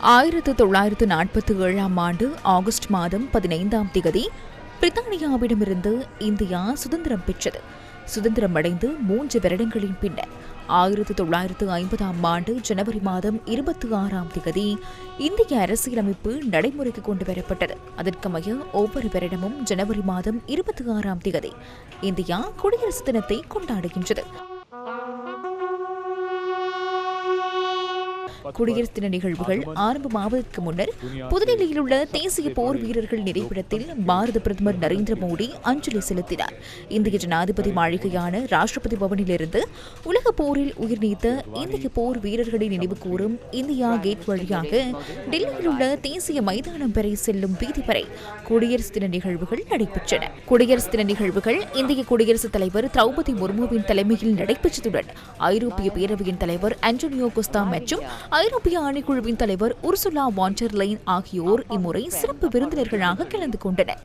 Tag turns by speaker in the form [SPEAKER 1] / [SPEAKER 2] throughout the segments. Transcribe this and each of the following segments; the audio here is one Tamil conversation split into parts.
[SPEAKER 1] ஆயிரத்து தொள்ளாயிரத்து நாற்பத்தி ஏழாம் ஆண்டு ஆகஸ்ட் மாதம் பதினைந்தாம் திகதி பிரித்தானியாவிடமிருந்து இந்தியா சுதந்திரம் பெற்றது. சுதந்திரம் அடைந்து மூன்று வருடங்களின் பின்னர் ஆயிரத்து தொள்ளாயிரத்து ஐம்பதாம் ஆண்டு ஜனவரி மாதம் இருபத்தி ஆறாம் திகதி இந்திய அரசியலமைப்பு நடைமுறைக்கு கொண்டு வரப்பட்டது அதற்கமைய ஒவ்வொரு வருடமும் ஜனவரி மாதம் இருபத்தி ஆறாம் திகதி இந்தியா குடியரசு தினத்தை கொண்டாடுகின்றது. குடியரசு தின நிகழ்வுகள் ஆரம்பமாவதற்கு முன்னர் புதுடெல்லியில் உள்ள தேசிய போர் வீரர்கள் நினைவிடத்தில் பாரத பிரதமர் நரேந்திர மோடி அஞ்சலி செலுத்தினார். இந்திய ஜனாதிபதி மாளிகையான ராஷ்டிரபதி பவனிலிருந்து உலக போரில் உயிர் நீத்த இந்திய போர் வீரர்களை நினைவு கூறும் இந்தியா கேட் வழியாக டெல்லியில் உள்ள தேசிய மைதானம் வரை செல்லும் வீதி வரை குடியரசு தின நிகழ்வுகள் நடைபெற்றன. குடியரசு தின நிகழ்வுகள் இந்திய குடியரசுத் தலைவர் திரௌபதி முர்முவின் தலைமையில் நடைபெற்றதுடன் ஐரோப்பிய பேரவையின் தலைவர் ஆண்டோனியோ குஸ்தா மற்றும் ஐரோப்பிய ஆணைக்குழுவின் தலைவர் உர்சுலா வாண்டர் லைன் ஆகியோர் இம்முறை சிறப்பு விருந்தினர்களாக கலந்து கொண்டனர்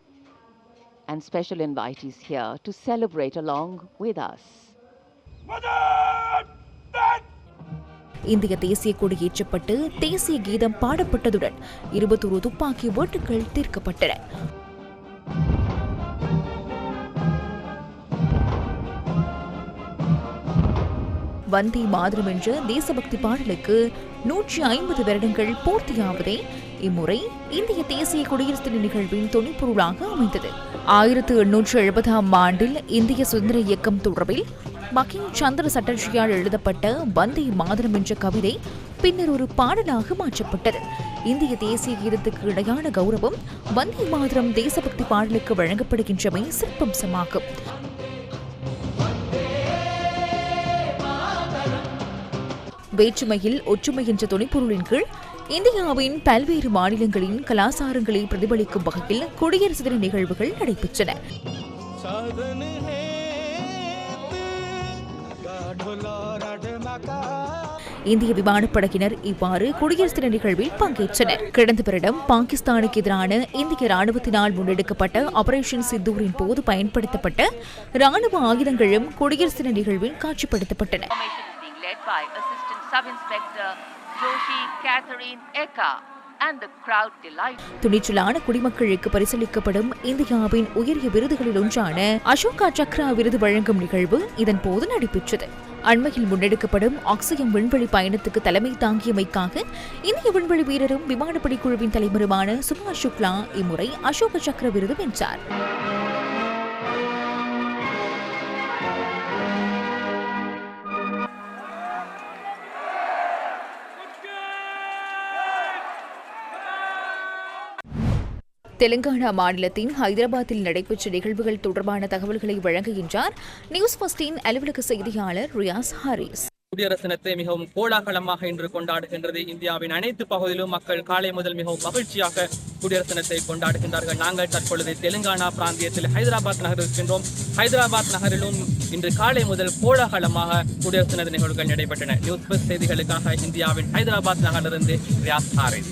[SPEAKER 2] and special invitees here to celebrate along with us.
[SPEAKER 1] இந்திய தேசிய கொடி ஏற்றப்பட்டு தேசிய கீதம் பாடப்பட்டதுடன் இருபத்தொரு துப்பாக்கி ஓட்டுகள் தீர்க்கப்பட்டன வந்தே மாதிரம் என்ற தேசபக்தி பாடலுக்கு நூற்றி ஐம்பது வருடங்கள் பூர்த்தியாவதே இம்முறை இந்திய தேசிய குடியரசு தின நிகழ்வின் துணைப்பொருளாக அமைந்தது. ஆயிரத்து எண்ணூற்று எழுபதாம் ஆண்டில் இந்திய சுதந்திர இயக்கம் தொடர்பில் மகிம் சந்திர சட்டர்ஜியால் எழுதப்பட்ட வந்தே மாதிரம் என்ற கவிதை பின்னர் ஒரு பாடலாக மாற்றப்பட்டது. இந்திய தேசிய கீதத்துக்கு இடையான கௌரவம் வந்தே மாதிரம் தேசபக்தி பாடலுக்கு வழங்கப்படுகின்றமை சிறப்பம்சமாகும். வேற்றுமையில் ஒற்றுமை என்ற துணைப்பொருளின் கீழ் இந்தியாவின் பல்வேறு மாநிலங்களின் கலாசாரங்களை பிரதிபலிக்கும் வகையில் குடியரசு தின நிகழ்வுகள் நடைபெற்றன. இந்திய விமானப்படையினர் இவ்வாறு குடியரசு தின நிகழ்வில் பங்கேற்றனர். கடந்த வருடம் பாகிஸ்தானுக்கு எதிரான இந்திய ராணுவத்தினால் முன்னெடுக்கப்பட்ட ஆபரேஷன் சிந்தூரின் போது பயன்படுத்தப்பட்ட ராணுவ ஆயுதங்களும் குடியரசு தின நிகழ்வில் காட்சிப்படுத்தப்பட்டன.
[SPEAKER 2] Led by Assistant Sub-Inspector Joshi Catherine Eka
[SPEAKER 1] துணிச்சலான குடிமக்களுக்கு பரிசளிக்கப்படும் இந்தியாவின் உயரிய விருதுகளில் ஒன்றான அசோகா சக்ரா விருது வழங்கும் நிகழ்வு இதன் போது நடைபெற்றது. அண்மையில் முன்னெடுக்கப்படும் ஆக்சியம் விண்வெளி பயணத்துக்கு தலைமை தாங்கியமைக்காக இந்திய விண்வெளி வீரரும் விமானப்படை குழுவின் தலைவருமான சுபாஷ் சுக்லா இம்முறை அசோக சக்ர விருது வென்றார். தெலுங்கானா மாநிலத்தின் ஹைதராபாத்தில் நடைபெற்ற நிகழ்வுகள் தொடர்பான தகவல்களை வழங்குகின்றார் நியூஸ் பஸ்டின் அலுவலக செய்தியாளர் ரியாஸ் ஹாரிஸ்.
[SPEAKER 3] குடியரசு தினத்தை மிகவும் கோலாகலமாக இன்று கொண்டாடுகின்றது. இந்தியாவின் அனைத்து பகுதியிலும் மக்கள் காலை முதல் மிகவும் மகிழ்ச்சியாக குடியரசு தினத்தை கொண்டாடுகின்றார்கள். நாங்கள் தற்பொழுது தெலுங்கானா பிராந்தியத்தில் ஹைதராபாத் நகரில் இருக்கின்றோம். ஹைதராபாத் நகரிலும் இன்று காலை முதல் கோலாகலமாக குடியரசு தின நிகழ்வுகள் நடைபெற்றன. நியூஸ் பஸ் செய்திகளுக்காக இந்தியாவின் ஹைதராபாத் நகரிலிருந்து ரியாஸ் ஹாரிஸ்.